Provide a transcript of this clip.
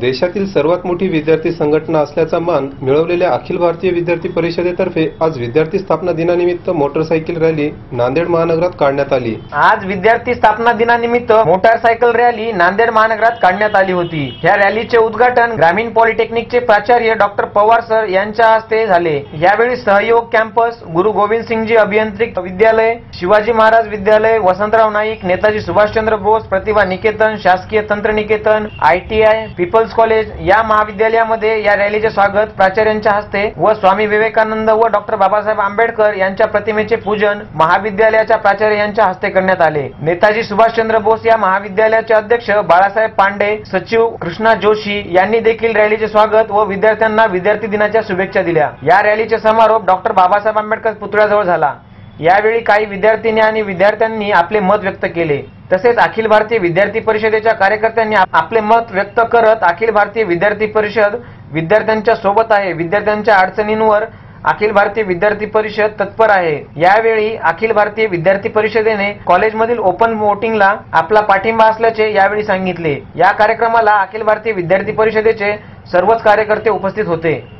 देशातील सर्वात मोठी विद्यार्थी संघटना असल्याचा मान मिळवलेल्या अखिल भारतीय विद्यार्थी परिषदेतर्फे आज विद्यार्थी स्थापना दिनानिमित्त मोटरसायकल रॅली नांदेड महानगरात काढण्यात आली. आज विद्यार्थी स्थापना दिनानिमित्त मोटारसायकल रॅली नांदेड महानगरात काढण्यात आली होती. या रॅलीचे उद्घाटन ग्रामीण पॉलिटेक्निकचे प्राचार्य डॉक्टर पवार सर यांच्या हस्ते झाले. यावेळी सहयोग कॅम्पस गुरु गोविंद सिंगजी अभियांत्रिक विद्यालय शिवाजी महाराज विद्यालय वसंतराव नाईक नेताजी सुभाषचंद्र बोस प्रतिभा निकेतन शासकीय तंत्र निकेतन आयटीआय पीपल्स कॉलेज या महाविद्यालयामध्ये या रॅलीचे स्वागत प्राचार्यांच्या हस्ते व स्वामी विवेकानंद व डॉक्टर बाबासाहेब आंबेडकर यांच्या प्रतिमेचे पूजन महाविद्यालयाच्या प्राचार्य यांच्या हस्ते करण्यात आले. नेताजी सुभाषचंद्र बोस या महाविद्यालयाचे अध्यक्ष बाळासाहेब पांडे सचिव कृष्णा जोशी यांनी देखील रॅलीचे स्वागत व विद्यार्थ्यांना विद्यार्थी दिनाच्या शुभेच्छा दिल्या. या रॅलीचे समारोप डॉक्टर बाबासाहेब आंबेडकर पुतळ्याजवळ झाला. यावेळी काही विद्यार्थिनी आणि विद्यार्थ्यांनी आपले मत व्यक्त केले. तसेच अखिल भारतीय विद्यार्थी परिषदेच्या कार्यकर्त्यांनी आपले मत व्यक्त करत अखिल भारतीय विद्यार्थी परिषद विद्यार्थ्यांच्या सोबत आहे. विद्यार्थ्यांच्या अडचणींवर अखिल भारतीय विद्यार्थी परिषद तत्पर आहे. यावेळी अखिल भारतीय विद्यार्थी परिषदेने कॉलेजमधील ओपन वोटिंगला आपला पाठिंबा असल्याचे यावेळी सांगितले. या कार्यक्रमाला अखिल भारतीय विद्यार्थी परिषदेचे सर्वच कार्यकर्ते उपस्थित होते.